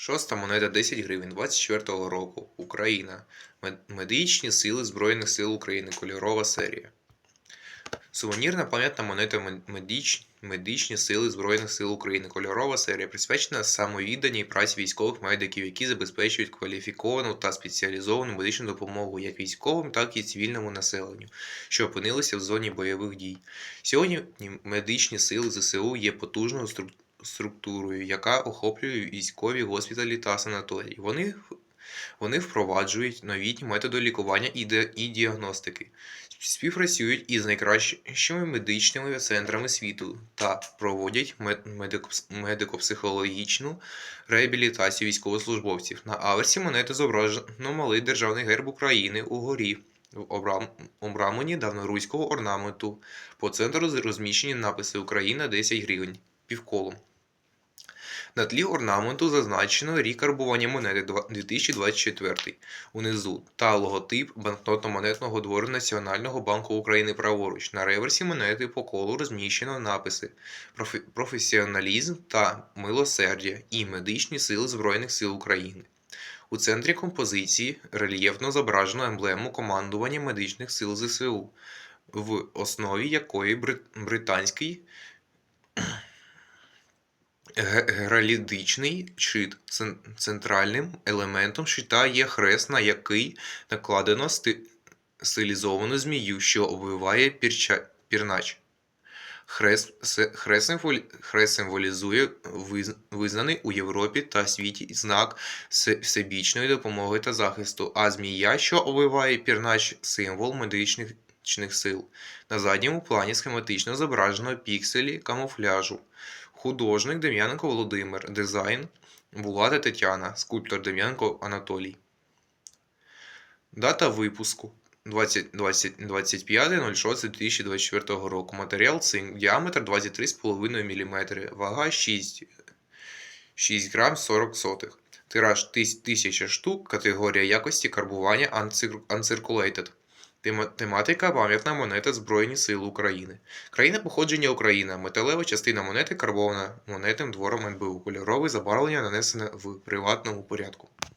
Шоста монета 10 гривень 24-го року. Україна. Медичні сили Збройних сил України. Кольорова серія. Сувенірна пам'ятна монета медич... Медичні сили Збройних сил України. Кольорова серія присвячена самовідданій праці військових медиків, які забезпечують кваліфіковану та спеціалізовану медичну допомогу як військовим, так і цивільному населенню, що опинилися в зоні бойових дій. Сьогодні медичні сили ЗСУ є потужною струк- структурою, яка охоплює військові госпіталі та санаторії. Вони, вони впроваджують новітні методи лікування і, де- і діагностики, співпрацюють із найкращими медичними центрами світу та проводять мед- медико- медико-психологічну реабілітацію військовослужбовців. На аверсі монети зображено малий державний герб України угорі. В обрам- обрамленні давноруського орнаменту. По центру розміщені написи Україна 10 гривень півколом. На тлі орнаменту зазначено рік карбування монети 2024 унизу та логотип банкнотно-монетного двору Національного банку України праворуч. На реверсі монети по колу розміщено написи професіоналізм та милосердя і медичні сили Збройних сил України. У центрі композиції рельєфно зображено емблему командування медичних сил ЗСУ, в основі якої британський геральдичний щит. Центральним елементом щита є хрест, на який накладено сти- стилізовану змію, що обвиває пірча- пірнач. Хрест, хрест, символі- хрест символізує виз- визнаний у Європі та світі знак всебічної допомоги та захисту, а змія, що обвиває пірнач, символ медичних сил. На задньому плані схематично зображено пікселі камуфляжу. Художник Дем'яненко Володимир, дизайн Булата Тетяна, скульптор Дем'яненко Анатолій. Дата випуску 20, 20, 25.06.2024 року. Матеріал цинк. Діаметр 23,5 мм. Вага 6, 6 грам 40 сотих. Тираж 1000 штук. Категорія якості карбування Uncir- Uncirculated. Тема- Тематика пам'ятна монета Збройні Сили України. Країна походження Україна. Металева частина монети карбована монетним двором НБУ. Кольорове забарвлення нанесене в приватному порядку.